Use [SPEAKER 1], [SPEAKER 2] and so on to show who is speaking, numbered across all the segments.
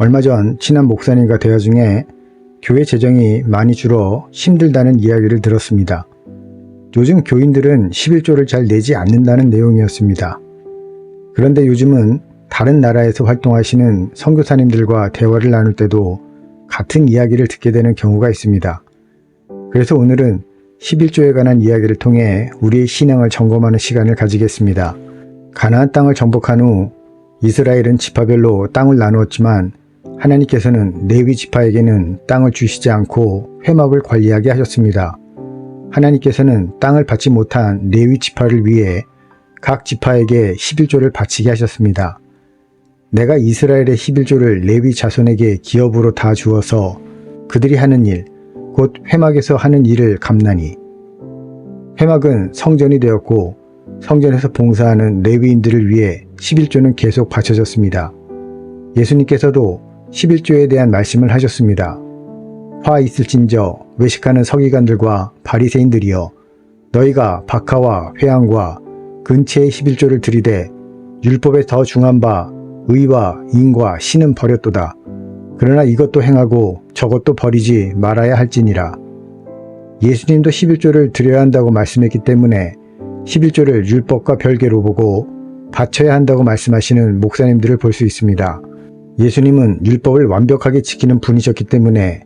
[SPEAKER 1] 얼마 전 친한 목사님과 대화 중에 교회 재정이 많이 줄어 힘들다는 이야기를 들었습니다. 요즘 교인들은 11조를 잘 내지 않는다는 내용이었습니다. 그런데 요즘은 다른 나라에서 활동하시는 선교사님들과 대화를 나눌 때도 같은 이야기를 듣게 되는 경우가 있습니다. 그래서 오늘은 11조에 관한 이야기를 통해 우리의 신앙을 점검하는 시간을 가지겠습니다. 가나안 땅을 정복한 후 이스라엘은 지파별로 땅을 나누었지만 하나님께서는 레위 지파에게는 땅을 주시지 않고 회막을 관리하게 하셨습니다. 하나님께서는 땅을 받지 못한 레위 지파를 위해 각 지파에게 11조를 바치게 하셨습니다. 내가 이스라엘의 11조를 레위 자손에게 기업으로 다 주어서 그들이 하는 일, 곧 회막에서 하는 일을 감나니 회막은 성전이 되었고 성전에서 봉사하는 레위인들을 위해 11조는 계속 바쳐졌습니다. 예수님께서도 11조에 대한 말씀을 하셨습니다. 화 있을진저 외식하는 서기관들과 바리새인들이여 너희가 박하와 회양과 근체의 11조를 들이되 율법에 더 중한 바 의와 인과 신은 버렸도다. 그러나 이것도 행하고 저것도 버리지 말아야 할지니라. 예수님도 11조를 드려야 한다고 말씀했기 때문에 11조를 율법과 별개로 보고 바쳐야 한다고 말씀하시는 목사님들을 볼 수 있습니다. 예수님은 율법을 완벽하게 지키는 분이셨기 때문에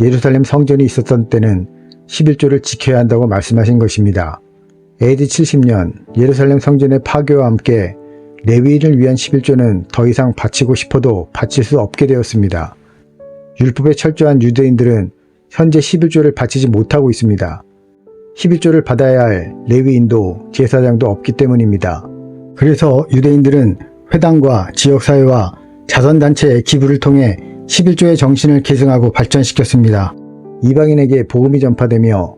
[SPEAKER 1] 예루살렘 성전이 있었던 때는 11조를 지켜야 한다고 말씀하신 것입니다. AD 70년 예루살렘 성전의 파괴와 함께 레위인을 위한 11조는 더 이상 바치고 싶어도 바칠 수 없게 되었습니다. 율법에 철저한 유대인들은 현재 11조를 바치지 못하고 있습니다. 11조를 받아야 할 레위인도 제사장도 없기 때문입니다. 그래서 유대인들은 회당과 지역사회와 자선단체의 기부를 통해 11조의 정신을 계승하고 발전시켰습니다. 이방인에게 복음이 전파되며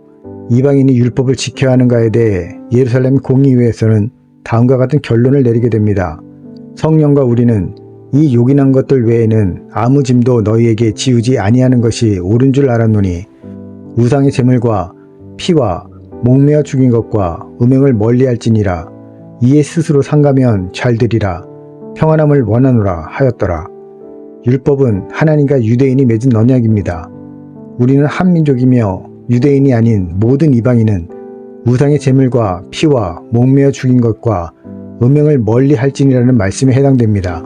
[SPEAKER 1] 이방인이 율법을 지켜야 하는가에 대해 예루살렘 공의회에서는 다음과 같은 결론을 내리게 됩니다. 성령과 우리는 이 요긴한 것들 외에는 아무 짐도 너희에게 지우지 아니하는 것이 옳은 줄 알았노니 우상의 제물과 피와 목매어 죽인 것과 음행을 멀리할지니라 이에 스스로 상가면 잘 되리라 평안함을 원하노라 하였더라. 율법은 하나님과 유대인이 맺은 언약입니다. 우리는 한민족이며 유대인이 아닌 모든 이방인은 우상의 제물과 피와 목매어 죽인 것과 음행을 멀리 할지니라는 말씀에 해당됩니다.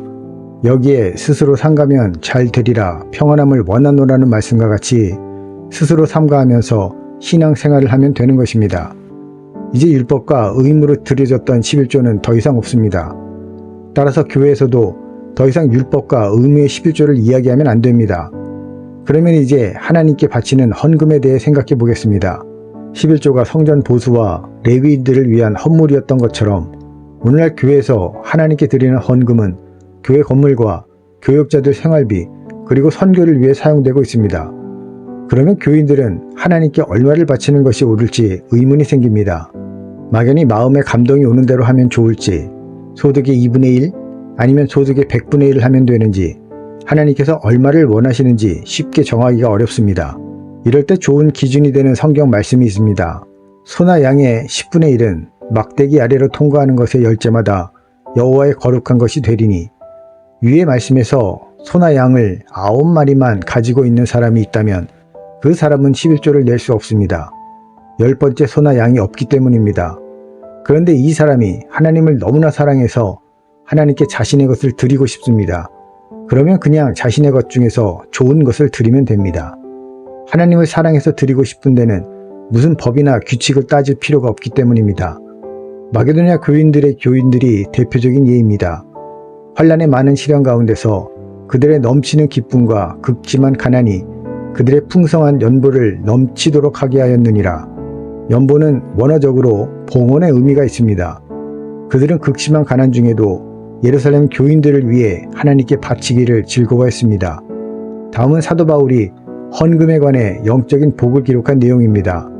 [SPEAKER 1] 여기에 스스로 삼가면 잘 되리라 평안함을 원하노라는 말씀과 같이 스스로 삼가하면서 신앙생활을 하면 되는 것입니다. 이제 율법과 의무로 드려졌던 11조는 더 이상 없습니다. 따라서 교회에서도 더 이상 율법과 의무의 11조를 이야기하면 안 됩니다. 그러면 이제 하나님께 바치는 헌금에 대해 생각해 보겠습니다. 11조가 성전 보수와 레위인들을 위한 헌물이었던 것처럼 오늘날 교회에서 하나님께 드리는 헌금은 교회 건물과 교역자들 생활비 그리고 선교를 위해 사용되고 있습니다. 그러면 교인들은 하나님께 얼마를 바치는 것이 옳을지 의문이 생깁니다. 막연히 마음에 감동이 오는 대로 하면 좋을지 소득의 2분의 1 아니면 소득의 100분의 1을 하면 되는지 하나님께서 얼마를 원하시는지 쉽게 정하기가 어렵습니다. 이럴 때 좋은 기준이 되는 성경 말씀이 있습니다. 소나 양의 10분의 1은 막대기 아래로 통과하는 것의 열제마다 여호와의 거룩한 것이 되리니 위의 말씀에서 소나 양을 아홉 마리만 가지고 있는 사람이 있다면 그 사람은 11조를 낼 수 없습니다. 열 번째 소나 양이 없기 때문입니다. 그런데 이 사람이 하나님을 너무나 사랑해서 하나님께 자신의 것을 드리고 싶습니다. 그러면 그냥 자신의 것 중에서 좋은 것을 드리면 됩니다. 하나님을 사랑해서 드리고 싶은 데는 무슨 법이나 규칙을 따질 필요가 없기 때문입니다. 마게도냐 교인들의 교인들이 대표적인 예입니다. 환란의 많은 시련 가운데서 그들의 넘치는 기쁨과 극심한 가난이 그들의 풍성한 연보를 넘치도록 하게 하였느니라. 연보는 원어적으로 봉헌의 의미가 있습니다. 그들은 극심한 가난 중에도 예루살렘 교인들을 위해 하나님께 바치기를 즐거워했습니다. 다음은 사도 바울이 헌금에 관해 영적인 복을 기록한 내용입니다.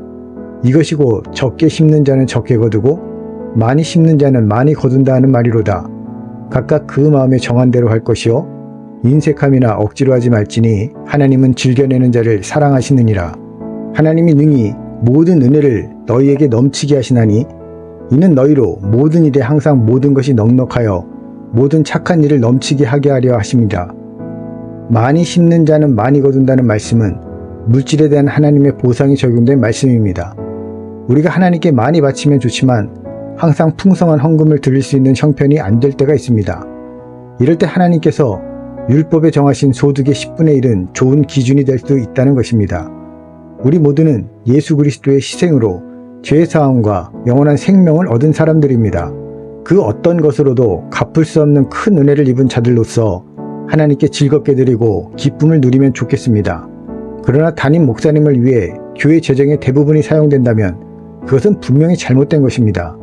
[SPEAKER 1] 이것이 고 적게 심는 자는 적게 거두고 많이 심는 자는 많이 거둔다 하는 말이로다. 각각 그 마음에 정한 대로 할 것이요 인색함이나 억지로 하지 말지니 하나님은 즐겨내는 자를 사랑하시느니라. 하나님이 능히 모든 은혜를 너희에게 넘치게 하시나니 이는 너희로 모든 일에 항상 모든 것이 넉넉하여 모든 착한 일을 넘치게 하게 하려 하십니다. 많이 심는 자는 많이 거둔다는 말씀은 물질에 대한 하나님의 보상이 적용된 말씀입니다. 우리가 하나님께 많이 바치면 좋지만 항상 풍성한 헌금을 드릴 수 있는 형편이 안 될 때가 있습니다. 이럴 때 하나님께서 율법에 정하신 소득의 10분의 1은 좋은 기준이 될 수 있다는 것입니다. 우리 모두는 예수 그리스도의 희생으로 죄 사함과 영원한 생명을 얻은 사람들입니다. 그 어떤 것으로도 갚을 수 없는 큰 은혜를 입은 자들로서 하나님께 즐겁게 드리고 기쁨을 누리면 좋겠습니다. 그러나 담임 목사님을 위해 교회 재정의 대부분이 사용된다면 그것은 분명히 잘못된 것입니다.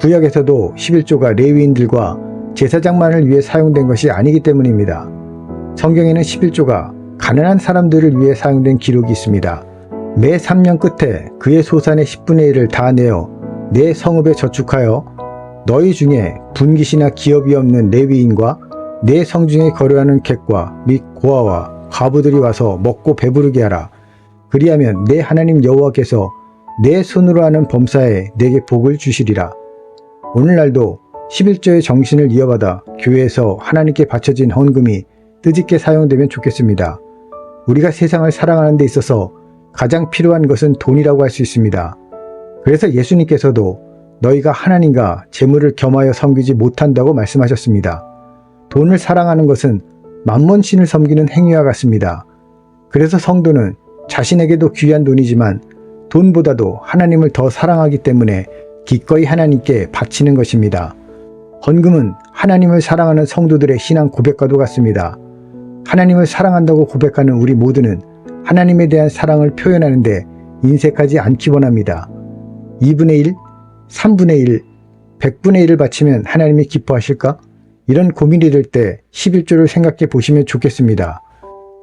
[SPEAKER 1] 구약에서도 11조가 레위인들과 제사장만을 위해 사용된 것이 아니기 때문입니다. 성경에는 11조가 가난한 사람들을 위해 사용된 기록이 있습니다. 매 3년 끝에 그의 소산의 10분의 1을 다 내어 내 성읍에 저축하여 너희 중에 분깃이나 기업이 없는 레위인과 내 성중에 거류하는 객과 및 고아와 과부들이 와서 먹고 배부르게 하라. 그리하면 내 하나님 여호와께서 내 손으로 하는 범사에 내게 복을 주시리라. 오늘날도 11조의 정신을 이어받아 교회에서 하나님께 바쳐진 헌금이 뜻있게 사용되면 좋겠습니다. 우리가 세상을 사랑하는 데 있어서 가장 필요한 것은 돈이라고 할 수 있습니다. 그래서 예수님께서도 너희가 하나님과 재물을 겸하여 섬기지 못한다고 말씀하셨습니다. 돈을 사랑하는 것은 만몬 신을 섬기는 행위와 같습니다. 그래서 성도는 자신에게도 귀한 돈이지만 돈보다도 하나님을 더 사랑하기 때문에 기꺼이 하나님께 바치는 것입니다. 헌금은 하나님을 사랑하는 성도들의 신앙 고백과도 같습니다. 하나님을 사랑한다고 고백하는 우리 모두는 하나님에 대한 사랑을 표현하는데 인색하지 않기 원합니다. 2분의 1, 3분의 1, 100분의 1을 바치면 하나님이 기뻐하실까? 이런 고민이 될 때 11조를 생각해 보시면 좋겠습니다.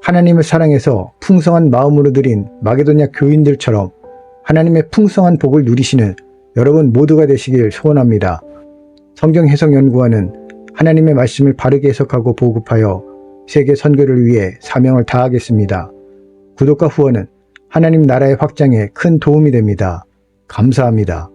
[SPEAKER 1] 하나님을 사랑해서 풍성한 마음으로 드린 마게도냐 교인들처럼 하나님의 풍성한 복을 누리시는 여러분 모두가 되시길 소원합니다. 성경 해석 연구원은 하나님의 말씀을 바르게 해석하고 보급하여 세계 선교를 위해 사명을 다하겠습니다. 구독과 후원은 하나님 나라의 확장에 큰 도움이 됩니다. 감사합니다.